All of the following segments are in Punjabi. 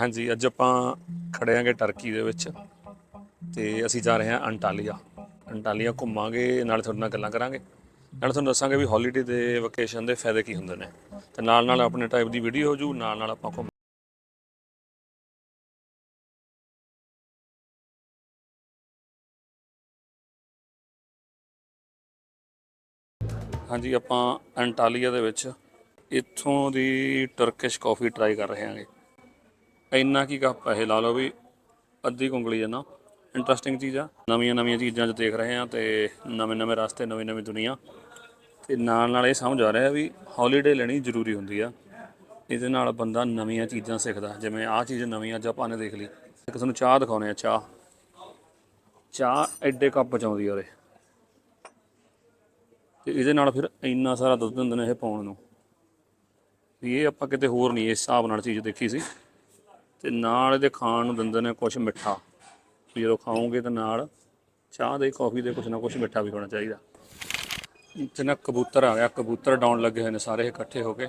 ਹਾਂਜੀ, ਅੱਜ ਆਪਾਂ ਖੜੇ ਆਂਗੇ ਟਰਕੀ ਦੇ ਵਿੱਚ ਤੇ ਅਸੀਂ ਜਾ ਰਹੇ ਹਾਂ ਅੰਟਾਲੀਆ। ਅੰਟਾਲੀਆ ਘੁੰਮਾਂਗੇ, ਨਾਲ ਤੁਹਾਡੇ ਨਾਲ ਗੱਲਾਂ ਕਰਾਂਗੇ। ਨਾਲ ਤੁਹਾਨੂੰ ਦੱਸਾਂਗੇ ਵੀ ਹੌਲੀਡੇ ਦੇ ਵਕੇਸ਼ਨ ਦੇ ਫਾਇਦੇ ਕੀ ਹੁੰਦੇ ਨੇ। ਤੇ ਨਾਲ ਨਾਲ ਆਪਣੇ ਟਾਈਪ ਦੀ ਵੀਡੀਓ ਹੋ ਜੂ ਨਾਲ ਨਾਲ ਆਪਾਂ ਘੁੰਮ ਹਾਂਜੀ, ਆਪਾਂ ਅੰਟਾਲੀਆ ਦੇ ਵਿੱਚ ਇੱਥੋਂ ਦੀ ਟਰਕਿਸ਼ ਕਾਫੀ ਟਰਾਈ ਕਰ ਰਹੇ ਹਾਂਗੇ। ਇੰਨਾ ਕੀ ਕੱਪ ਇਹ ਲਾ ਲਓ ਵੀ ਅੱਧੀ ਕੁੰਗਲੀ ਜਨਾ ਇੰਟਰਸਟਿੰਗ ਚੀਜ਼ ਆ। ਨਵੀਆਂ ਨਵੀਆਂ ਚੀਜ਼ਾਂ 'ਚ ਦੇਖ ਰਹੇ ਹਾਂ ਤੇ ਨਵੇਂ ਨਵੇਂ ਰਸਤੇ, ਨਵੀਂ ਨਵੀਂ ਦੁਨੀਆ। ਤੇ ਨਾਲ ਨਾਲ ਇਹ ਸਮਝ ਆ ਰਿਹਾ ਵੀ ਹੌਲੀਡੇ ਲੈਣੀ ਜ਼ਰੂਰੀ ਹੁੰਦੀ ਆ। ਇਹਦੇ ਨਾਲ ਬੰਦਾ ਨਵੀਆਂ ਚੀਜ਼ਾਂ ਸਿੱਖਦਾ। ਜਿਵੇਂ ਆਹ ਚੀਜ਼ ਨਵੀਂ ਅੱਜ ਆਪਾਂ ਨੇ ਦੇਖ ਲਈ। ਇੱਕ ਤੁਹਾਨੂੰ ਚਾਹ ਦਿਖਾਉਣੇ ਆ ਚਾਹ। ਚਾਹ ਐਡੇ ਕੱਪ ਚ ਆਉਂਦੀ ਆ ਉਹਦੇ ਤੇ ਇਹਦੇ ਨਾਲ ਫਿਰ ਇੰਨਾ ਸਾਰਾ ਦੁੱਧ ਦਿੰਦੇ ਨੇ ਇਹ ਪਾਉਣ ਨੂੰ। ਵੀ ਇਹ ਆਪਾਂ ਕਿਤੇ ਹੋਰ ਨਹੀਂ, ਇਸ ਹਿਸਾਬ ਨਾਲ ਚੀਜ਼ ਦੇਖੀ ਸੀ। ਤੇ ਨਾਲ ਇਹਦੇ ਖਾਣ ਨੂੰ ਦਿੰਦੇ ਨੇ ਕੁਝ ਮਿੱਠਾ। ਵੀ ਜਦੋਂ ਖਾਓਗੇ ਤਾਂ ਨਾਲ ਚਾਹ ਦੇ, ਕਾਫੀ ਦੇ ਕੁਝ ਨਾ ਕੁਝ ਮਿੱਠਾ ਵੀ ਹੋਣਾ ਚਾਹੀਦਾ। ਇੱਥੇ ਨਾ ਕਬੂਤਰ ਆ ਗਿਆ, ਕਬੂਤਰ ਡਾਉਣ ਲੱਗੇ ਹੋਏ ਨੇ ਸਾਰੇ ਇਕੱਠੇ ਹੋ ਕੇ।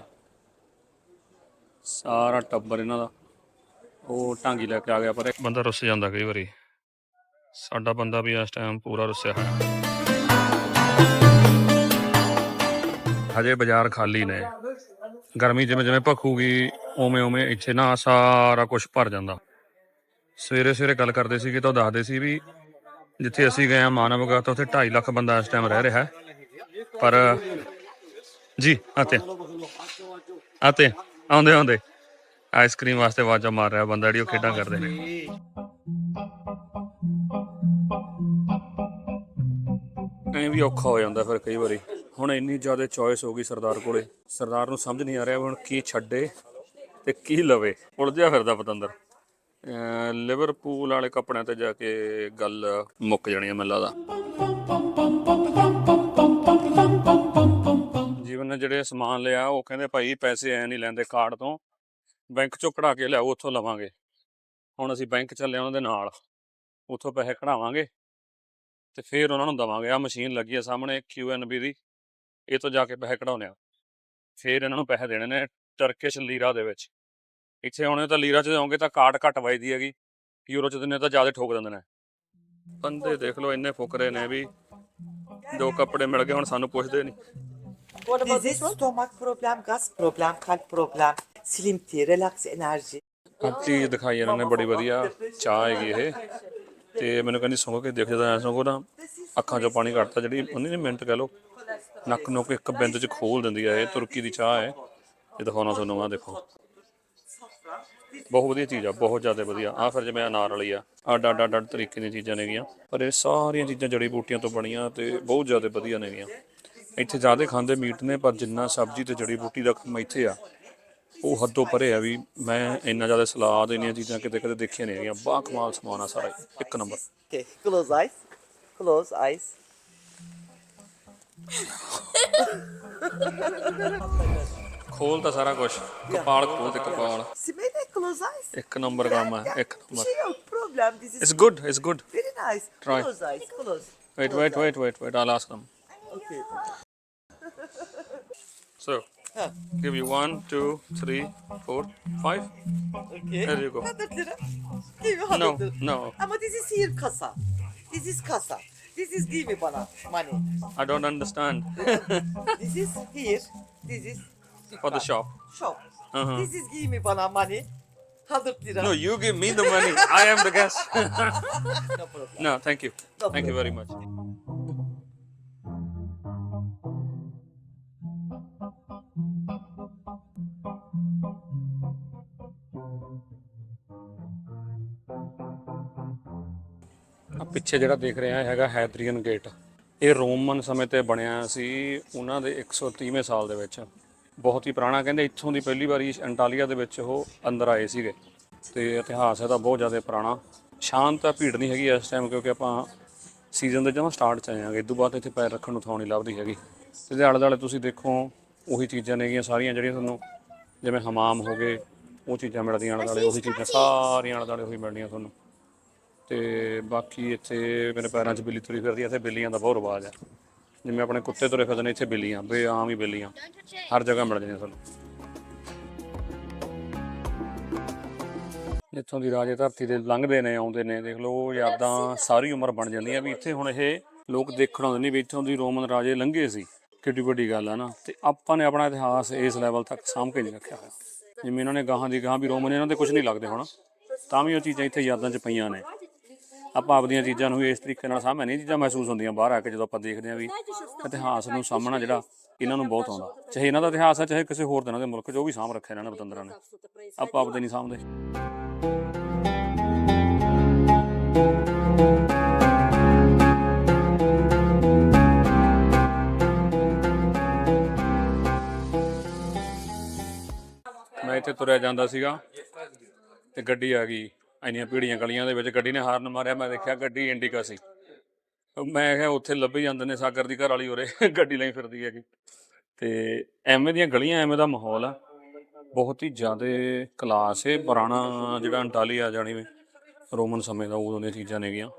ਸਾਰਾ ਟੱਬਰ ਇਹਨਾਂ ਦਾ, ਉਹ ਢਾਂਗੀ ਲੈ ਕੇ ਆ ਗਿਆ ਪਰ ਇੱਕ ਬੰਦਾ ਰੁੱਸ ਜਾਂਦਾ ਕਈ ਵਾਰੀ। ਸਾਡਾ ਬੰਦਾ ਵੀ ਇਸ ਟਾਈਮ ਪੂਰਾ ਰੁੱਸਿਆ ਹੋਇਆ। ਹਜੇ ਬਾਜ਼ਾਰ ਖਾਲੀ ਨੇ। ਗਰਮੀ ਜਿਵੇਂ ਜਿਵੇਂ ਭਖੂਗੀ ਉਵੇਂ ਉਵੇਂ ਇੱਥੇ ਨਾ ਸਾਰਾ ਕੁਝ ਭਰ ਜਾਂਦਾ। ਸਵੇਰੇ ਸਵੇਰੇ ਗੱਲ ਕਰਦੇ ਸੀਗੇ ਤਾਂ ਦੱਸਦੇ ਸੀ ਵੀ ਜਿੱਥੇ ਅਸੀਂ ਗਏ ਆ ਮਾਨਵਗਾ ਤਾਂ ਉੱਥੇ 2.5 ਲੱਖ ਬੰਦਾ ਇਸ ਟਾਈਮ ਰਹਿ ਰਿਹਾ ਹੈ। ਪਰ ਜੀ, ਆਤੇ। ਆਤੇ, ਆਉਂਦੇ ਆਉਂਦੇ। ਆਈਸਕ੍ਰੀਮ ਵਾਸਤੇ ਆਵਾਜ਼ਾਂ ਮਾਰ ਰਿਹਾ ਬੰਦਾ ਜਿਹੜੀ ਉਹ ਖੇਡਾਂ ਕਰਦੇ ਨੇ। ਐਂ ਵੀ ਔਖਾ ਹੋ ਜਾਂਦਾ ਫਿਰ ਕਈ ਵਾਰੀ। ਹੁਣ ਇੰਨੀ ਜ਼ਿਆਦਾ ਚੋਇਸ ਹੋ ਗਈ ਸਰਦਾਰ ਕੋਲੇ। ਸਰਦਾਰ ਨੂੰ ਸਮਝ ਨਹੀਂ ਆ ਰਿਹਾ ਹੁਣ ਕੀ ਛੱਡੇ। ਤੇ ਕੀ ਲਵੇ? ਉਲਝਿਆ ਫਿਰਦਾ ਪਤੰਦਰ। ਲਿਵਰਪੂਲ ਵਾਲੇ ਕੱਪੜਿਆਂ ਤੇ ਜਾ ਕੇ ਗੱਲ ਮੁੱਕ ਜਾਣੀ ਹੈ ਮੈਨੂੰ ਲੱਗਦਾ। ਜੀਵਨ ਨੇ ਜਿਹੜੇ ਸਮਾਨ ਲਿਆ, ਉਹ ਕਹਿੰਦੇ ਭਾਈ ਪੈਸੇ ਐ ਨਹੀਂ ਲੈਂਦੇ ਕਾਰਡ ਤੋਂ। ਬੈਂਕ ਚੋਂ ਕਢਾ ਕੇ ਲਿਆਓ, ਉੱਥੋਂ ਲਵਾਂਗੇ। ਹੁਣ ਅਸੀਂ ਬੈਂਕ ਚੱਲੇ ਉਹਨਾਂ ਦੇ ਨਾਲ। ਉੱਥੋਂ ਪੈਸੇ ਕਢਾਵਾਂਗੇ ਤੇ ਫਿਰ ਉਹਨਾਂ ਨੂੰ ਦਵਾਂਗੇ। ਆ ਮਸ਼ੀਨ ਲੱਗੀ ਆ ਸਾਹਮਣੇ QNB ਦੀ। ਇਹ ਤੋਂ ਜਾ ਕੇ ਪੈਸੇ ਕਢਾਉਣੇ ਆ। ਫਿਰ ਇਹਨਾਂ ਨੂੰ ਪੈਸੇ ਦੇਣੇ ਨੇ ਟਰਕਿਸ਼ ਲੀਰਾ ਦੇ ਵਿੱਚ। ਇੱਥੇ ਆਉਣੇ ਤਾਂ ਲੀਰਾ ਚ ਜਾਓਗੇ ਤਾਂ ਕਾਰਡ ਘੱਟ ਵੱਜਦੀ ਹੈਗੀ। ਯੂਰੋ ਚ ਦਿੰਦੇ ਤਾਂ ਜ਼ਿਆਦਾ ਠੋਕ ਦਿੰਦੇ ਨੇ। ਬੰਦੇ ਦੇਖ ਲਓ ਇੰਨੇ ਫੁਕਰੇ ਨੇ ਵੀ ਦੋ ਕੱਪੜੇ ਮਿਲ ਗਏ ਹੁਣ ਸਾਨੂੰ ਪੁੱਛਦੇ ਨਹੀਂ What about this one? Stomach problem, gas problem, kalp problem, relax. ਹਰ ਚੀਜ਼ ਦਿਖਾਈ ਇਹਨਾਂ ਨੇ ਬੜੀ ਵਧੀਆ ਚਾਹ ਹੈਗੀ ਇਹ। ਤੇ ਮੈਨੂੰ ਕਹਿੰਦੀ ਸੁੰਘ ਕੇ ਸੁੰਘੋ ਨਾ ਅੱਖਾਂ 'ਚੋਂ ਪਾਣੀ ਕੱਢਤਾ ਜਿਹੜੀ ਉਹਨੇ ਨੇ ਮਿੰਟ ਕਹਿ ਲੋ ਨੱਕ ਨੁੱਕ ਇੱਕ ਬਿੰਦ 'ਚ ਖੋਲ ਦਿੰਦੀ ਆ ਇਹ ਤੁਰਕੀ ਦੀ ਚਾਹ ਹੈ। ਇਹ ਦਿਖਾਉਣਾ ਤੁਹਾਨੂੰ ਆ ਦੇਖੋ। ਬਹੁਤ ਵਧੀਆ ਚੀਜ਼ ਆ ਬਹੁਤ ਜ਼ਿਆਦਾ ਵਧੀਆ। ਆ ਫਿਰ ਜਿਵੇਂ ਅਨਾਰ ਵਾਲੀ ਆ ਅੱਡ ਅੱਡ ਅੱਡ ਅੱਡ ਤਰੀਕੇ ਦੀਆਂ ਚੀਜ਼ਾਂ ਨੇਗੀਆਂ ਪਰ ਇਹ ਸਾਰੀਆਂ ਚੀਜ਼ਾਂ ਜੜੀ ਬੂਟੀਆਂ ਤੋਂ ਬਣੀਆਂ ਤੇ ਬਹੁਤ ਜ਼ਿਆਦਾ ਵਧੀਆ ਨੇਗੀਆਂ ਇੱਥੇ ਜ਼ਿਆਦਾ ਖਾਂਦੇ ਮੀਟ ਨੇ ਪਰ ਜਿੰਨਾ ਸਬਜ਼ੀ ਤੇ ਜੜੀ ਬੂਟੀ ਦਾ ਕੰਮ ਇੱਥੇ ਆ ਉਹ ਹੱਦੋਂ ਪਰੇ ਆ ਵੀ ਮੈਂ ਇੰਨਾ ਜ਼ਿਆਦਾ ਸਲਾਦ ਇੰਨੀਆਂ ਚੀਜ਼ਾਂ ਕਿਤੇ ਕਿਤੇ ਦੇਖੀਆਂ ਨਹੀਂ ਹੈਗੀਆਂ ਬਾ ਕਮਾਲ ਸਮਾਨ ਆ ਸਾਰਾ ਹੀ, ਇੱਕ ਨੰਬਰ. ਖੋਲ ਤਾਂ ਸਾਰਾ ਕੁਝ ਕਪਾਲ ਖੋਲ ਤੇ ਕਪਾਲ Simene, close eyes. ਇੱਕ ਨੰਬਰ ਕੰਮ ਹੈ ਇੱਕ Bir ਨੰਬਰ şey yok, problem. This is it's good it's good very nice. Try. Close eyes, close. Wait wait wait wait wait all ask them Okay. so Huh. give you one two three four five Okay. There you go. 100 lira. Give me 100 no lira. no Ama this is here kasa. This is kasa. This is give me bana money. I don't understand This is here. This is for the shop shop. Uh-huh. This is give me bana money. 100 lira. no you give me the money I am the guest No problem. no thank you No thank you very much ਆ ਪਿੱਛੇ ਜਿਹੜਾ ਦੇਖ ਰਹੇ ਹੈਗਾ ਹੈਦਰੀਅਨ ਗੇਟ ਇਹ ਰੋਮਨ ਸਮੇਂ ਤੇ ਬਣਿਆ ਸੀ ਉਹਨਾਂ ਦੇ 130ਵੇਂ ਸਾਲ ਦੇ ਵਿੱਚ ਬਹੁਤ ਹੀ ਪੁਰਾਣਾ, ਕਹਿੰਦੇ ਇੱਥੋਂ ਦੀ ਪਹਿਲੀ ਵਾਰੀ ਅੰਟਾਲੀਆ ਦੇ ਵਿੱਚ ਉਹ ਅੰਦਰ ਆਏ ਸੀਗੇ। ਤੇ ਇਤਿਹਾਸ ਇਹਦਾ ਬਹੁਤ ਜ਼ਿਆਦਾ ਪੁਰਾਣਾ। ਸ਼ਾਂਤ ਆ ਭੀੜ ਨਹੀਂ ਹੈਗੀ ਇਸ ਟਾਈਮ ਕਿਉਂਕਿ ਆਪਾਂ ਸੀਜ਼ਨ ਦੇ ਜਮਾਂ ਸਟਾਰਟ ਚ ਆਏ ਆਂਗੇ ਇਦੋਂ ਬਾਅਦ ਇੱਥੇ ਪੈਰ ਰੱਖਣ ਨੂੰ ਥਾਂ ਨਹੀਂ ਲੱਭਦੀ ਹੈਗੀ। ਤੇ ਦੇ ਆਲੇ ਦੁਆਲੇ ਤੁਸੀਂ ਦੇਖੋ, ਉਹੀ ਚੀਜ਼ਾਂ ਨੇਗੀਆਂ ਸਾਰੀਆਂ ਜਿਹੜੀਆਂ ਤੁਹਾਨੂੰ, ਜਿਵੇਂ ਹਮਾਮ ਹੋ ਗਏ, ਉਹ ਚੀਜ਼ਾਂ ਮਿਲਦੀਆਂ ਆਲੇ ਦੁਆਲੇ, ਉਹੀ ਚੀਜ਼ਾਂ ਸਾਰੀਆਂ ਆਲੇ ਦੁਆਲੇ ਉਹੀ ਮਿਲਣੀਆਂ ਤੁਹਾਨੂੰ। ਤੇ ਬਾਕੀ ਇੱਥੇ ਮੇਰੇ ਪੈਰਾਂ 'ਚ ਬਿੱਲੀ ਤੁਰੀ ਫਿਰਦੀ ਹੈ ਇੱਥੇ ਬਿੱਲੀਆਂ ਦਾ ਬਹੁਤ ਰਿਵਾਜ ਹੈ ਜਿਵੇਂ ਆਪਣੇ ਕੁੱਤੇ ਤੁਰੇ ਫਿਰਦੇ ਨੇ, ਇੱਥੇ ਬਿੱਲੀਆਂ ਬੇਆਮ ਹੀ ਬਿੱਲੀਆਂ। ਹਰ ਜਗ੍ਹਾ ਮਿਲ ਜਾਂਦੀਆਂ ਤੁਹਾਨੂੰ ਜਿੱਥੋਂ ਦੀ ਰਾਜੇ ਧਰਤੀ ਦੇ ਲੰਘਦੇ ਨੇ, ਆਉਂਦੇ ਨੇ, ਦੇਖ ਲਓ ਯਾਦਾਂ ਸਾਰੀ ਉਮਰ ਬਣ ਜਾਂਦੀਆਂ ਵੀ ਇੱਥੇ ਹੁਣ ਇਹ ਲੋਕ ਦੇਖਣ ਆਉਂਦੇ ਨੇ ਵੀ ਇੱਥੋਂ ਦੀ ਰੋਮਨ ਰਾਜੇ ਲੰਘੇ ਸੀ। ਕਿੱਡੀ ਵੱਡੀ ਗੱਲ ਆ ਨਾ। ਤੇ ਆਪਾਂ ਨੇ ਆਪਣਾ ਇਤਿਹਾਸ ਇਸ ਲੈਵਲ ਤੱਕ ਸਾਂਭ ਕੇ ਨਹੀਂ ਰੱਖਿਆ ਹੋਇਆ। ਜਿਵੇਂ ਇਹਨਾਂ ਨੇ ਗਾਹਾਂ ਦੀ ਗਾਹਾਂ ਵੀ ਰੋਮਨ, ਇਹਨਾਂ ਦੇ ਕੁਝ ਨਹੀਂ ਲੱਗਦੇ ਹੁਣ। ਤਾਂ ਵੀ ਉਹ ਚੀਜ਼ਾਂ ਇੱਥੇ ਯਾਦਾਂ 'ਚ ਪਈਆਂ ਨੇ। ਆਪਾਂ ਆਪਦੀਆਂ ਚੀਜ਼ਾਂ ਨੂੰ ਇਸ ਤਰੀਕੇ ਨਾਲ ਸਾਹਮਣੇ ਨਹੀਂ, ਚੀਜ਼ਾਂ ਮਹਿਸੂਸ ਹੁੰਦੀਆਂ ਬਾਹਰ ਆ ਕੇ ਜਦੋਂ ਆਪਾਂ ਦੇਖਦੇ ਹਾਂ ਵੀ ਇਤਿਹਾਸ ਨੂੰ ਸਾਹਮਣਾ ਜਿਹੜਾ ਇਹਨਾਂ ਨੂੰ ਬਹੁਤ ਆਉਂਦਾ। ਚਾਹੇ ਇਹਨਾਂ ਦਾ ਇਤਿਹਾਸ ਹੈ, ਚਾਹੇ ਕਿਸੇ ਹੋਰ ਦਿਨਾਂ ਦੇ ਮੁਲਕ 'ਚ ਉਹ ਵੀ ਸਾਂਭ ਰੱਖਿਆ ਇਹਨਾਂ ਨੇ ਬਤੰਦਰਾਂ ਨੇ। ਆਪਾਂ ਆਪਦੇ ਨਹੀਂ ਸਾਂਭਦੇ। ਮੈਂ ਇੱਥੇ ਤੁਰਿਆ ਜਾਂਦਾ ਸੀਗਾ ਤੇ ਗੱਡੀ ਆ ਗਈ। ਇੰਨੀਆਂ ਭੀੜੀਆਂ ਗਲੀਆਂ ਦੇ ਵਿੱਚ ਗੱਡੀ ਨੇ ਹਾਰਨ ਮਾਰਿਆ, ਮੈਂ ਦੇਖਿਆ ਗੱਡੀ ਇੰਡੀਕਾ ਸੀ। ਮੈਂ ਕਿਹਾ ਉੱਥੇ ਲੱਭੀ ਜਾਂਦੇ ਨੇ ਸਾਗਰ ਦੀ ਘਰ ਵਾਲੀ ਉਰੇ, ਗੱਡੀ ਲਈ ਫਿਰਦੀ ਹੈਗੀ। ਤੇ ਐਵੇਂ ਦੀਆਂ ਗਲੀਆਂ, ਐਵੇਂ ਦਾ ਮਾਹੌਲ ਆ। ਬਹੁਤ ਹੀ ਜ਼ਿਆਦਾ ਕਲਾਸ ਹੈ ਪੁਰਾਣਾ ਜਿਹੜਾ ਅੰਟਾਲੀਆ ਜਾਣੀ ਵੀ, ਰੋਮਨ ਸਮੇਂ ਦਾ, ਉਦੋਂ ਦੀਆਂ ਚੀਜ਼ਾਂ ਨੇਗੀਆਂ।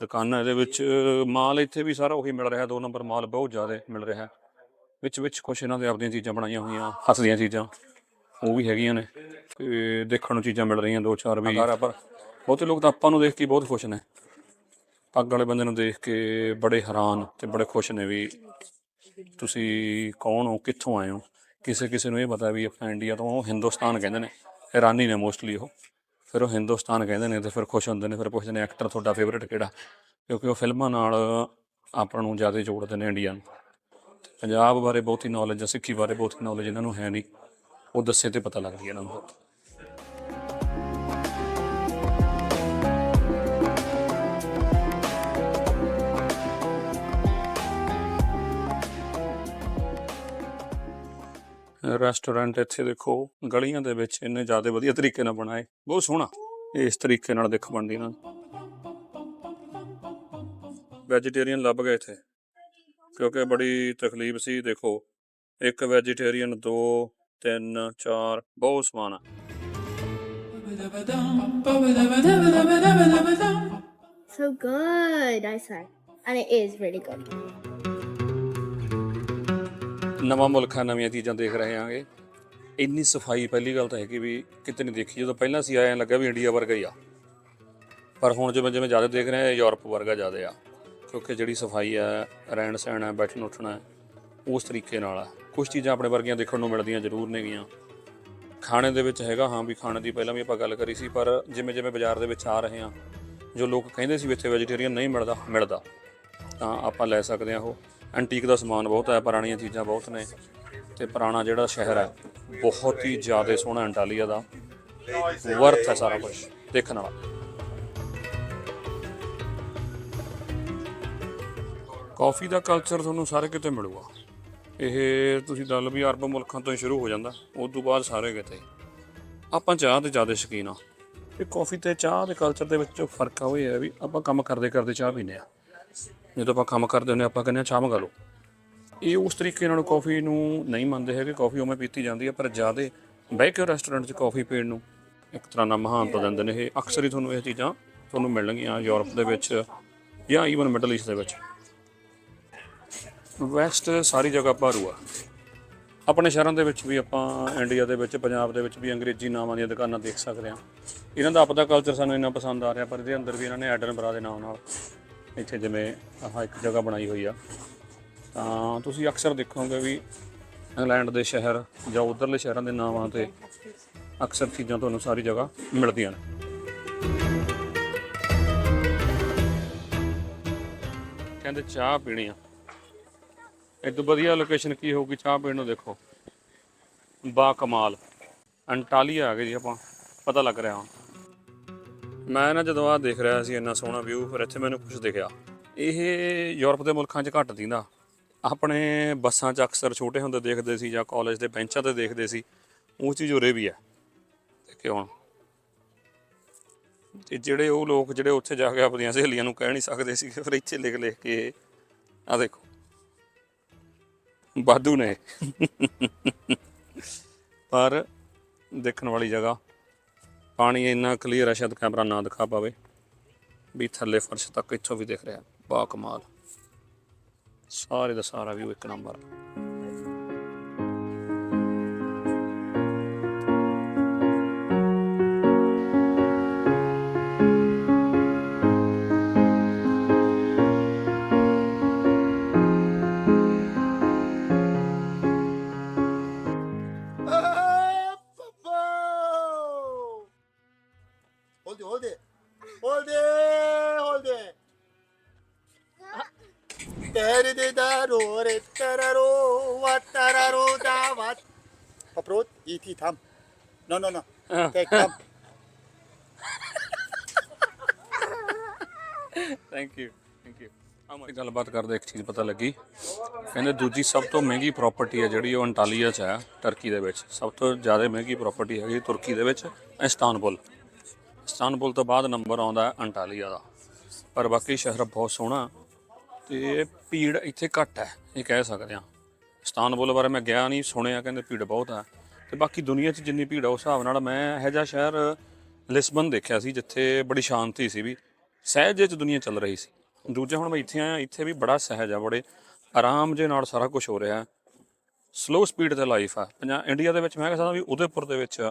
ਦੁਕਾਨਾਂ ਦੇ ਵਿੱਚ, ਮਾਲ ਇੱਥੇ ਵੀ ਸਾਰਾ ਉਹੀ ਮਿਲ ਰਿਹਾ, ਦੋ ਨੰਬਰ ਮਾਲ ਬਹੁਤ ਜ਼ਿਆਦਾ ਮਿਲ ਰਿਹਾ। ਵਿੱਚ ਵਿੱਚ ਕੁਛ ਇਹਨਾਂ ਦੇ ਆਪਦੀਆਂ ਚੀਜ਼ਾਂ ਬਣਾਈਆਂ ਹੋਈਆਂ, ਹੱਸਦੀਆਂ ਚੀਜ਼ਾਂ। ਉਹ ਵੀ ਹੈਗੀਆਂ ਨੇ। ਤੇ ਦੇਖਣ ਨੂੰ ਚੀਜ਼ਾਂ ਮਿਲ ਰਹੀਆਂ ਦੋ ਚਾਰ ਵੀ। ਪਰ ਬਹੁਤੇ ਲੋਕ ਤਾਂ ਆਪਾਂ ਨੂੰ ਦੇਖ ਕੇ ਬਹੁਤ ਖੁਸ਼ ਨੇ। ਪੱਗ ਵਾਲੇ ਬੰਦੇ ਨੂੰ ਦੇਖ ਕੇ ਬੜੇ ਹੈਰਾਨ ਤੇ ਬੜੇ ਖੁਸ਼ ਨੇ ਵੀ ਤੁਸੀਂ ਕੌਣ ਹੋ ਕਿੱਥੋਂ ਆਏ ਹੋ? ਕਿਸੇ ਕਿਸੇ ਨੂੰ ਇਹ ਪਤਾ ਵੀ ਆਪਾਂ ਇੰਡੀਆ ਤੋਂ ਉਹ ਹਿੰਦੁਸਤਾਨ ਕਹਿੰਦੇ ਨੇ। ਇਰਾਨੀ ਨੇ ਮੋਸਟਲੀ ਉਹ। ਫਿਰ ਉਹ ਹਿੰਦੁਸਤਾਨ ਕਹਿੰਦੇ ਨੇ ਤੇ ਫਿਰ ਖੁਸ਼ ਹੁੰਦੇ ਨੇ ਫਿਰ ਪੁੱਛਦੇ ਨੇ ਐਕਟਰ ਤੁਹਾਡਾ ਫੇਵਰਿਟ ਕਿਹੜਾ? ਕਿਉਂਕਿ ਉਹ ਫਿਲਮਾਂ ਨਾਲ ਆਪਾਂ ਨੂੰ ਜ਼ਿਆਦਾ ਜੋੜਦੇ ਨੇ ਇੰਡੀਆ ਨੂੰ। ਪੰਜਾਬ ਬਾਰੇ ਬਹੁਤੀ ਨੌਲੇਜ ਜਾਂ ਸਿੱਖੀ ਬਾਰੇ ਬਹੁਤੀ ਨੌਲੇਜ ਇਹਨਾਂ ਨੂੰ ਹੈ ਨਹੀਂ। ਉਹ ਦੱਸੇ ਤੇ ਪਤਾ ਲੱਗਦੀ ਹੈ ਇਹਨਾਂ ਨੂੰ। ਰੈਸਟੋਰੈਂਟ ਇੱਥੇ ਦੇਖੋ, ਗਲੀਆਂ ਦੇ ਵਿੱਚ ਇੰਨੇ ਜ਼ਿਆਦਾ ਵਧੀਆ ਤਰੀਕੇ ਨਾਲ ਬਣਾਏ। ਬਹੁਤ ਸੋਹਣਾ। ਇਸ ਤਰੀਕੇ ਨਾਲ ਦੇਖ ਬਣਦੀ ਨਾ ਵੈਜੀਟੇਰੀਅਨ ਲੱਭ ਗਏ ਇੱਥੇ। ਕਿਉਂਕਿ ਬੜੀ ਤਕਲੀਫ ਸੀ, ਦੇਖੋ। ਇੱਕ ਵੈਜੀਟੇਰੀਅਨ ਦੋ ਤਿੰਨ ਚਾਰ ਬਹੁਤ ਸਮਾਨ ਆ। So good, I said. And it is really good. ਨਵਾਂ ਮੁਲਕ ਆ ਨਵੀਆਂ ਚੀਜ਼ਾਂ ਦੇਖ ਰਹੇ ਆਂਗੇ। ਇੰਨੀ ਸਫ਼ਾਈ ਪਹਿਲੀ ਗੱਲ ਤਾਂ ਹੈ ਕਿ ਵੀ ਕਿਤੇ ਨਹੀਂ ਦੇਖੀ। ਜਦੋਂ ਪਹਿਲਾਂ ਸੀ ਆਇਆ ਲੱਗਾ ਵੀ ਇੰਡੀਆ ਵਰਗਾ ਹੀ ਆ। ਪਰ ਹੁਣ ਜਿਵੇਂ ਜਿਵੇਂ ਜ਼ਿਆਦਾ ਦੇਖ ਰਹੇ ਆ ਯੂਰਪ ਵਰਗਾ ਜ਼ਿਆਦਾ ਆ। ਕਿਉਂਕਿ ਜਿਹੜੀ ਸਫ਼ਾਈ ਆ ਰਹਿਣ ਸਹਿਣ ਆ ਬੈਠਣ ਉੱਠਣਾ ਹੈ, ਉਸ ਤਰੀਕੇ ਨਾਲ ਆ। ਕੁਝ ਚੀਜ਼ਾਂ ਆਪਣੇ ਵਰਗੀਆਂ ਦੇਖਣ ਨੂੰ ਮਿਲਦੀਆਂ ਜ਼ਰੂਰ ਨੇਗੀਆਂ। ਖਾਣੇ ਦੇ ਵਿੱਚ ਹੈਗਾ ਹਾਂ ਵੀ ਖਾਣੇ ਦੀ ਪਹਿਲਾਂ ਵੀ ਆਪਾਂ ਗੱਲ ਕਰੀ ਸੀ, ਪਰ ਜਿਵੇਂ ਜਿਵੇਂ ਬਾਜ਼ਾਰ ਦੇ ਵਿੱਚ ਆ ਰਹੇ ਆ ਜੋ ਲੋਕ ਕਹਿੰਦੇ ਸੀ ਵੀ ਇੱਥੇ ਵੈਜੀਟੇਰੀਅਨ ਨਹੀਂ ਮਿਲਦਾ ਮਿਲਦਾ। ਤਾਂ ਆਪਾਂ ਲੈ ਸਕਦੇ ਆ ਉਹ। ਐਂਟੀਕ ਦਾ ਸਮਾਨ ਬਹੁਤ ਹੈ, ਪੁਰਾਣੀਆਂ ਚੀਜ਼ਾਂ ਬਹੁਤ ਨੇ। ਤੇ ਪੁਰਾਣਾ ਜਿਹੜਾ ਸ਼ਹਿਰ ਹੈ, ਬਹੁਤ ਹੀ ਜ਼ਿਆਦਾ ਸੋਹਣਾ ਅੰਟਾਲੀਆ ਦਾ। ਵਰਥ ਹੈ ਸਾਰਾ ਕੁਝ ਦੇਖਣ ਵਾਲਾ। ਕਾਫੀ ਦਾ ਕਲਚਰ ਤੁਹਾਨੂੰ ਸਾਰੇ ਕਿਤੇ ਮਿਲੂਗਾ। ਇਹ ਤੁਸੀਂ ਦੱਲ ਵੀ ਅਰਬ ਮੁਲਕਾਂ ਤੋਂ ਹੀ ਸ਼ੁਰੂ ਹੋ ਜਾਂਦਾ, ਉਸ ਤੋਂ ਬਾਅਦ ਸਾਰੇ ਕਿਤੇ। ਆਪਾਂ ਚਾਹ ਦੇ ਜ਼ਿਆਦਾ ਸ਼ੌਕੀਨ ਆ। ਇਹ ਕਾਫੀ ਤੇ ਚਾਹ ਦੇ ਕਲਚਰ ਦੇ ਵਿੱਚ ਫ਼ਰਕ ਆ, ਉਹ ਇਹ ਹੈ ਵੀ ਆਪਾਂ ਕੰਮ ਕਰਦੇ ਕਰਦੇ ਚਾਹ ਪੀਂਦੇ ਆ। ਜਦੋਂ ਆਪਾਂ ਕੰਮ ਕਰਦੇ ਹੁੰਦੇ ਆਪਾਂ ਕਹਿੰਦੇ ਆ ਚਾਹ ਮੰਗਾ ਲਓ। ਇਹ ਉਸ ਤਰੀਕੇ ਨਾਲ ਕਾਫੀ ਨੂੰ ਨਹੀਂ ਮੰਨਦੇ ਹੈਗੇ ਕਾਫੀ ਉਵੇਂ ਪੀਤੀ ਜਾਂਦੀ ਹੈ ਪਰ ਜ਼ਿਆਦਾ ਬਹਿ ਕੇ ਰੈਸਟੋਰੈਂਟ 'ਚ ਕਾਫੀ ਪੀਣ ਨੂੰ ਇੱਕ ਤਰ੍ਹਾਂ ਦਾ ਮਹਾਨਤਾ ਦਿੰਦੇ ਨੇ। ਇਹ ਅਕਸਰ ਹੀ ਤੁਹਾਨੂੰ ਇਹ ਚੀਜ਼ਾਂ ਤੁਹਾਨੂੰ ਮਿਲਣਗੀਆਂ ਯੂਰਪ ਦੇ ਵਿੱਚ ਜਾਂ ਈਵਨ ਮਿਡਲ ਈਸਟ ਦੇ ਵਿੱਚ। ਵੈਸਟ ਸਾਰੀ ਜਗ੍ਹਾ ਭਾਰੂ ਆ। ਆਪਣੇ ਸ਼ਹਿਰਾਂ ਦੇ ਵਿੱਚ ਵੀ ਆਪਾਂ ਇੰਡੀਆ ਦੇ ਵਿੱਚ, ਪੰਜਾਬ ਦੇ ਵਿੱਚ ਵੀ ਅੰਗਰੇਜ਼ੀ ਨਾਵਾਂ ਦੀਆਂ ਦੁਕਾਨਾਂ ਦੇਖ ਸਕਦੇ ਹਾਂ। ਇਹਨਾਂ ਦਾ ਆਪਦਾ ਕਲਚਰ ਸਾਨੂੰ ਇੰਨਾ ਪਸੰਦ ਆ ਰਿਹਾ, ਪਰ ਇਹਦੇ ਅੰਦਰ ਵੀ ਇਹਨਾਂ ਨੇ ਐਡਨ ਬਰਾ ਦੇ ਨਾਮ ਨਾਲ। ਇੱਥੇ ਜਿਵੇਂ ਆਹ ਇੱਕ ਜਗ੍ਹਾ ਬਣਾਈ ਹੋਈ ਆ। ਤਾਂ ਤੁਸੀਂ ਅਕਸਰ ਦੇਖੋਗੇ ਵੀ ਇੰਗਲੈਂਡ ਦੇ ਸ਼ਹਿਰ ਜਾਂ ਉਧਰਲੇ ਸ਼ਹਿਰਾਂ ਦੇ ਨਾਵਾਂ ਤੇ ਅਕਸਰ ਚੀਜ਼ਾਂ ਤੁਹਾਨੂੰ ਸਾਰੀ ਜਗ੍ਹਾ ਮਿਲਦੀਆਂ ਨੇ। ਕਹਿੰਦੇ ਚਾਹ ਪੀਣੀ ਆ। ਇਹ ਵਧੀਆ ਲੋਕੇਸ਼ਨ ਕੀ ਹੋਊਗੀ ਚਾਹ ਪੀਣ ਨੂੰ ਦੇਖੋ। ਬਾ ਕਮਾਲ। ਅੰਟਾਲੀਆ ਆ ਗਏ ਜੀ ਆਪਾਂ, ਪਤਾ ਲੱਗ ਰਿਹਾ ਹੁਣ। ਮੈਂ ਨਾ ਜਦੋਂ ਆ ਦੇਖ ਰਿਹਾ ਸੀ, ਇੰਨਾ ਸੋਹਣਾ ਵਿਊ ਫਿਰ ਇੱਥੇ ਮੈਨੂੰ ਕੁਝ ਦਿਖਿਆ। ਇਹ ਯੂਰਪ ਦੇ ਮੁਲਕਾਂ 'ਚ ਘੱਟ ਦਿੰਦਾ। ਆਪਣੇ ਬੱਸਾਂ 'ਚ ਅਕਸਰ ਛੋਟੇ ਹੁੰਦੇ ਦੇਖਦੇ ਸੀ ਜਾਂ ਕਾਲਜ ਦੇ ਬੈਂਚਾਂ ਤੇ ਦੇਖਦੇ ਸੀ। ਉਹ ਚੀਜ਼ ਉਰੇ ਵੀ ਹੈ। ਦੇਖਿਓ ਹੁਣ। ਤੇ ਜਿਹੜੇ ਉਹ ਲੋਕ ਜਿਹੜੇ ਉੱਥੇ ਜਾ ਕੇ ਆਪਣੀਆਂ ਸਹੇਲੀਆਂ ਨੂੰ ਕਹਿ ਨਹੀਂ ਸਕਦੇ ਸੀ, ਫਿਰ ਇੱਥੇ ਲਿਖ ਲਿਖ ਕੇ ਆ ਦੇਖੋ। ਵਾਧੂ ਨੇ। ਪਰ ਦੇਖਣ ਵਾਲੀ ਜਗ੍ਹਾ, ਪਾਣੀ ਇੰਨਾ ਕਲੀਅਰ ਹੈ, ਸ਼ਾਇਦ ਕੈਮਰਾ ਨਾ ਦਿਖਾ ਪਾਵੇ। ਵੀ ਥੱਲੇ ਫਰਸ਼ ਤੱਕ ਇੱਥੋਂ ਵੀ ਦਿਖ ਰਿਹਾ। ਬਾ ਕਮਾਲ। ਸਾਰੇ ਦਾ ਸਾਰਾ ਵੀ ਇੱਕ ਨੰਬਰ Thumb. No, no, no. Take thumb. Thank you thank you ਆਮਾ ਗੱਲਬਾਤ ਕਰਦੇ ਇੱਕ ਚੀਜ਼ ਪਤਾ ਲੱਗੀ। ਕਹਿੰਦੇ ਦੂਜੀ ਸਭ ਤੋਂ ਮਹਿੰਗੀ ਪ੍ਰਾਪਰਟੀ ਹੈ ਜਿਹੜੀ ਉਹ ਅੰਟਾਲੀਆ 'ਚ ਹੈ ਟਰਕੀ ਦੇ ਵਿੱਚ। ਸਭ ਤੋਂ ਜ਼ਿਆਦਾ ਮਹਿੰਗੀ ਪ੍ਰਾਪਰਟੀ ਹੈਗੀ ਤੁਰਕੀ ਦੇ ਵਿੱਚ ਇਸਤਾਨਬੁਲ। ਇਸਤਾਨਬੁਲ ਤੋਂ ਬਾਅਦ ਨੰਬਰ ਆਉਂਦਾ ਹੈ ਅੰਟਾਲੀਆ ਦਾ। ਪਰ ਬਾਕੀ ਸ਼ਹਿਰ ਬਹੁਤ ਸੋਹਣਾ ਤੇ ਭੀੜ ਇੱਥੇ ਘੱਟ ਹੈ ਇਹ ਕਹਿ ਸਕਦੇ ਹਾਂ। ਇਸਤਾਨਬੁਲ ਬਾਰੇ ਮੈਂ ਗਿਆ ਨਹੀਂ ਸੁਣਿਆ ਕਹਿੰਦੇ ਭੀੜ ਬਹੁਤ ਹੈ। ਤੇ ਬਾਕੀ ਦੁਨੀਆ 'ਚ ਜਿੰਨੀ ਭੀੜ ਆ, ਉਸ ਹਿਸਾਬ ਨਾਲ ਮੈਂ ਇਹੋ ਜਿਹਾ ਸ਼ਹਿਰ ਲਿਸਬਨ ਦੇਖਿਆ ਸੀ, ਜਿੱਥੇ ਬੜੀ ਸ਼ਾਂਤੀ ਸੀ ਵੀ ਸਹਿਜ ਜਿਹੇ 'ਚ ਦੁਨੀਆ ਚੱਲ ਰਹੀ ਸੀ। ਦੂਜਾ ਹੁਣ ਮੈਂ ਇੱਥੇ ਆਇਆ, ਇੱਥੇ ਵੀ ਬੜਾ ਸਹਿਜ ਆ, ਬੜੇ ਆਰਾਮ ਜੇ ਨਾਲ ਸਾਰਾ ਕੁਝ ਹੋ ਰਿਹਾ ਸਲੋ ਸਪੀਡ ਤੇ ਲਾਈਫ ਆ। ਪੰਜਾ ਇੰਡੀਆ ਦੇ ਵਿੱਚ ਮੈਂ ਕਹਿੰਦਾ ਵੀ ਉਦੈਪੁਰ ਦੇ ਵਿੱਚ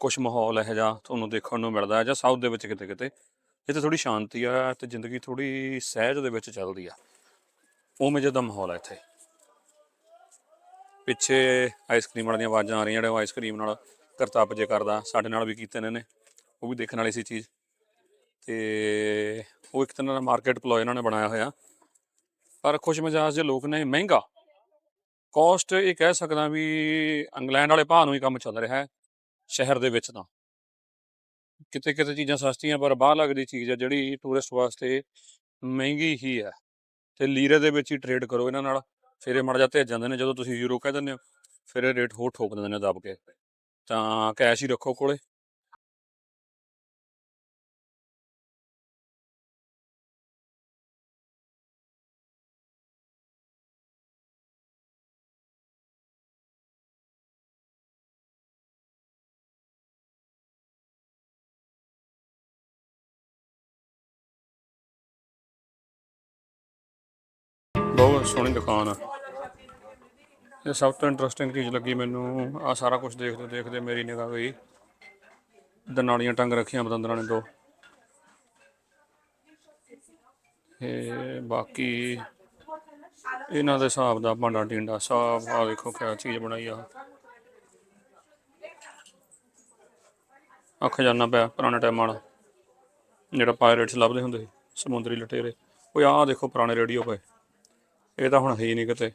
ਕੁਝ ਮਾਹੌਲ ਇਹੋ ਜਿਹਾ ਤੁਹਾਨੂੰ ਦੇਖਣ ਨੂੰ ਮਿਲਦਾ ਹੈ ਜਾਂ ਸਾਊਥ ਦੇ ਵਿੱਚ ਕਿਤੇ ਕਿਤੇ ਜਿੱਥੇ ਥੋੜੀ ਸ਼ਾਂਤੀ ਆ ਤੇ ਜ਼ਿੰਦਗੀ ਥੋੜੀ ਸਹਿਜ ਦੇ ਵਿੱਚ ਚੱਲਦੀ ਆ। ਉਵੇਂ ਜਿਹਾ ਦਾ ਮਾਹੌਲ ਹੈ ਇੱਥੇ। ਪਿੱਛੇ ਆਈਸਕ੍ਰੀਮ ਵਾਲੀਆਂ ਆਵਾਜ਼ਾਂ ਆ ਰਹੀਆਂ ਜਿਹੜੇ ਆਈਸਕ੍ਰੀਮ ਨਾਲ ਕਰਤਾਪ ਜੇ ਕਰਦਾ, ਸਾਡੇ ਨਾਲ ਵੀ ਕੀਤੇ ਨੇ ਨੇ ਉਹ ਵੀ ਦੇਖਣ ਵਾਲੀ ਸੀ ਚੀਜ਼। ਤੇ ਉਹ ਇੱਕ ਤਰ੍ਹਾਂ ਦਾ ਮਾਰਕੀਟ ਪਲੋਏ ਇਹਨਾਂ ਨੇ ਬਣਾਇਆ ਹੋਇਆ। ਪਰ ਖੁਸ਼ ਮਿਜਾਜ ਦੇ ਲੋਕ ਨੇ, ਮਹਿੰਗਾ। ਕੋਸਟ ਇਹ ਕਹਿ ਸਕਦਾ ਵੀ ਇੰਗਲੈਂਡ ਵਾਲੇ ਭਾਅ ਨੂੰ ਹੀ ਕੰਮ ਚੱਲ ਰਿਹਾ ਹੈ, ਸ਼ਹਿਰ ਦੇ ਵਿੱਚ ਤਾਂ। ਕਿਤੇ ਕਿਤੇ ਚੀਜ਼ਾਂ ਸਸਤੀਆਂ, ਪਰ ਬਾਹਰ ਲੱਗਦੀ ਚੀਜ਼ ਹੈ ਜਿਹੜੀ ਟੂਰਿਸਟ ਵਾਸਤੇ ਮਹਿੰਗੀ ਹੀ ਹੈ। ਤੇ ਲੀਰੇ ਦੇ ਵਿੱਚ ਹੀ ਟ੍ਰੇਡ ਕਰੋ ਇਹਨਾਂ ਨਾਲ। ਫਿਰ ਇਹ ਮੜ ਜਾ ਭੇਜ ਜਾਂਦੇ ਨੇ, ਜਦੋਂ ਤੁਸੀਂ ਯੂਰੋ ਕਹਿ ਦਿੰਦੇ ਹੋ। ਫਿਰ ਇਹ ਰੇਟ ਹੋਰ ਠੋਕ ਦਿੰਦੇ ਨੇ ਦੱਬ ਕੇ। ਤਾਂ ਕੈਸ਼ ਹੀ ਰੱਖੋ ਕੋਲੇ। ਬਹੁਤ ਸੋਹਣੀ ਦੁਕਾਨ ਆ। ਇਹ ਸਭ ਤੋਂ ਇੰਟਰਸਟਿੰਗ ਚੀਜ਼ ਲੱਗੀ ਮੈਨੂੰ। ਆ ਸਾਰਾ ਕੁਝ ਦੇਖਦੇ ਦੇਖਦੇ ਮੇਰੀ ਨਿਗਾਹ ਗਈ। ਦਨਾਲੀਆਂ ਟੰਗ ਰੱਖੀਆਂ ਬਤੰਦਰਾਂ ਨੇ ਦੋ। ਇਹ ਬਾਕੀ ਇਹਨਾਂ ਦੇ ਹਿਸਾਬ ਦਾ ਭਾਂਡਾ ਟਿੰਡਾ ਸਭ ਆ ਦੇਖੋ ਕਿਆ ਚੀਜ਼ ਬਣਾਈ ਆ। ਆ ਖਜ਼ਾਨਾ ਪਿਆ ਪੁਰਾਣੇ ਟਾਈਮਾਂ ਵਾਲਾ, ਜਿਹੜਾ ਪਾਇਰੇਟਸ ਲੱਭਦੇ ਹੁੰਦੇ ਸੀ, ਸਮੁੰਦਰੀ ਲਟੇਰੇ। ਉਹ ਆਹ ਦੇਖੋ ਪੁਰਾਣੇ ਰੇਡੀਓ ਪਏ। ਇਹ ਤਾਂ ਹੁਣ ਹੈ ਹੀ ਨਹੀਂ ਕਿਤੇ।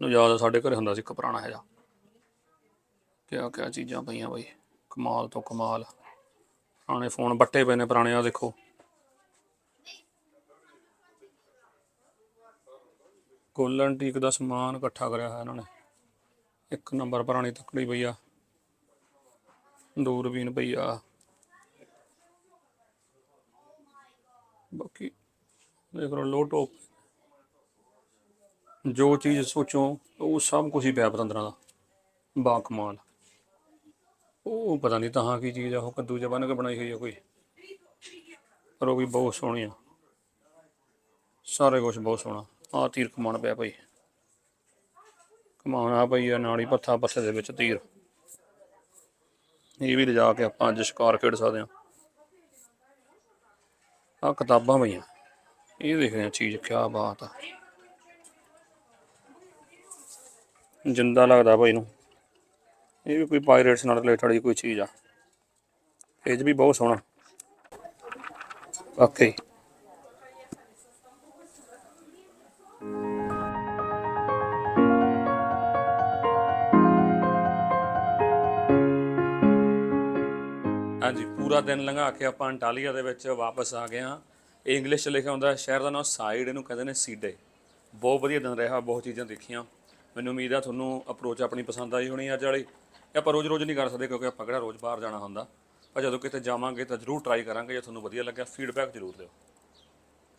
ਨੂੰ ਯਾਦ ਆ, ਸਾਡੇ ਘਰੇ ਹੁੰਦਾ ਸੀ ਇੱਕ ਪੁਰਾਣਾ ਹੈਗਾ ਕਿਆ ਕਿਆ ਚੀਜ਼ਾਂ ਪਈਆਂ ਬਈ, ਕਮਾਲ ਤੋਂ ਕਮਾਲ। ਪੁਰਾਣੇ ਫੋਨ ਬੱਟੇ ਪਏ ਨੇ ਪੁਰਾਣੇ ਆ ਦੇਖੋ। ਗੋਲਡਨ ਟੀਕ ਦਾ ਸਮਾਨ ਇਕੱਠਾ ਕਰਿਆ ਹੋਇਆ ਇਹਨਾਂ ਨੇ। ਇੱਕ ਨੰਬਰ ਪੁਰਾਣੀ ਤੱਕੜੀ ਪਈ ਆ। ਦੂਰਬੀਨ ਪਈ ਆ। ਬਾਕੀ ਦੇਖ ਲਓ ਲੋ ਟੋਪ ਜੋ ਚੀਜ਼ ਸੋਚੋ, ਉਹ ਸਭ ਕੁਝ ਹੀ ਪਿਆ ਪਤੰਦਰਾਂ ਦਾ। ਬਾ ਕਮਾਲ। ਉਹ ਪਤਾ ਨਹੀਂ ਤਾਂ ਕੀ ਚੀਜ਼ ਆ, ਉਹ ਕੱਦੂ ਜਿਹਾ ਬਣ ਕੇ ਬਣਾਈ ਹੋਈ ਆ ਕੋਈ। ਪਰ ਉਹ ਵੀ ਬਹੁਤ ਸੋਹਣੀ ਆ। ਸਾਰੇ ਕੁਝ ਬਹੁਤ ਸੋਹਣਾ। ਆ ਤੀਰ ਕਮਾਉਣ ਪਿਆ ਭਾਈ। ਕਮਾਨ ਆ ਪਈ ਆ ਨਾਲੀ ਪੱਥਾ ਪੱਥੇ ਦੇ ਵਿੱਚ ਤੀਰ। ਇਹ ਵੀ ਲਿਜਾ ਕੇ ਆਪਾਂ ਅੱਜ ਸ਼ਿਕਾਰ ਖੇਡ ਸਕਦੇ ਆ। ਆ ਕਿਤਾਬਾਂ ਪਈਆਂ। ਇਹ ਦੇਖਦੇ ਰਹੇ ਆ ਚੀਜ਼ ਕਿਆ ਬਾਤ ਆ। ਜਿੰਦਾ ਲੱਗਦਾ ਭਾਈ ਨੂੰ। ਇਹ ਵੀ ਕੋਈ ਪਾਇਰੇਟਸ ਨਾਲ ਰਿਲੇਟਡ ਹੀ ਕੋਈ ਚੀਜ਼ ਆ। ਪੇਜ ਵੀ ਬਹੁਤ ਸੋਹਣਾ। ਵਾਕਈ ਹਾਂਜੀ, ਪੂਰਾ ਦਿਨ ਲੰਘਾ ਕੇ ਆਪਾਂ ਅੰਟਾਲੀਆ ਦੇ ਵਿੱਚ ਵਾਪਸ ਆ ਗਏ ਹਾਂ। ਇਹ ਇੰਗਲਿਸ਼ 'ਚ ਲਿਖਿਆ ਹੁੰਦਾ ਸ਼ਹਿਰ ਦਾ ਨਾਮ ਸਾਈਡ ਇਹਨੂੰ ਕਹਿੰਦੇ ਨੇ ਸੀਡੇ ਬਹੁਤ ਵਧੀਆ ਦਿਨ ਰਿਹਾ, ਬਹੁਤ ਚੀਜ਼ਾਂ ਦੇਖੀਆਂ। ਮੈਨੂੰ ਉਮੀਦ ਆ ਤੁਹਾਨੂੰ ਅਪਰੋਚ ਆਪਣੀ ਪਸੰਦ ਆਈ ਹੋਣੀ ਅੱਜ ਵਾਲੀ। ਆਪਾਂ ਰੋਜ਼-ਰੋਜ਼ ਨਹੀਂ ਕਰ ਸਕਦੇ ਕਿਉਂਕਿ ਆਪਾਂ ਕਿਹੜਾ ਰੋਜ਼ ਬਾਹਰ ਜਾਣਾ ਹੁੰਦਾ। ਪਰ ਜਦੋਂ ਕਿਤੇ ਜਾਵਾਂਗੇ ਤਾਂ ਜ਼ਰੂਰ ਟਰਾਈ ਕਰਾਂਗੇ, ਜੇ ਤੁਹਾਨੂੰ ਵਧੀਆ ਲੱਗਿਆ ਫੀਡਬੈਕ ਜ਼ਰੂਰ ਦਿਓ।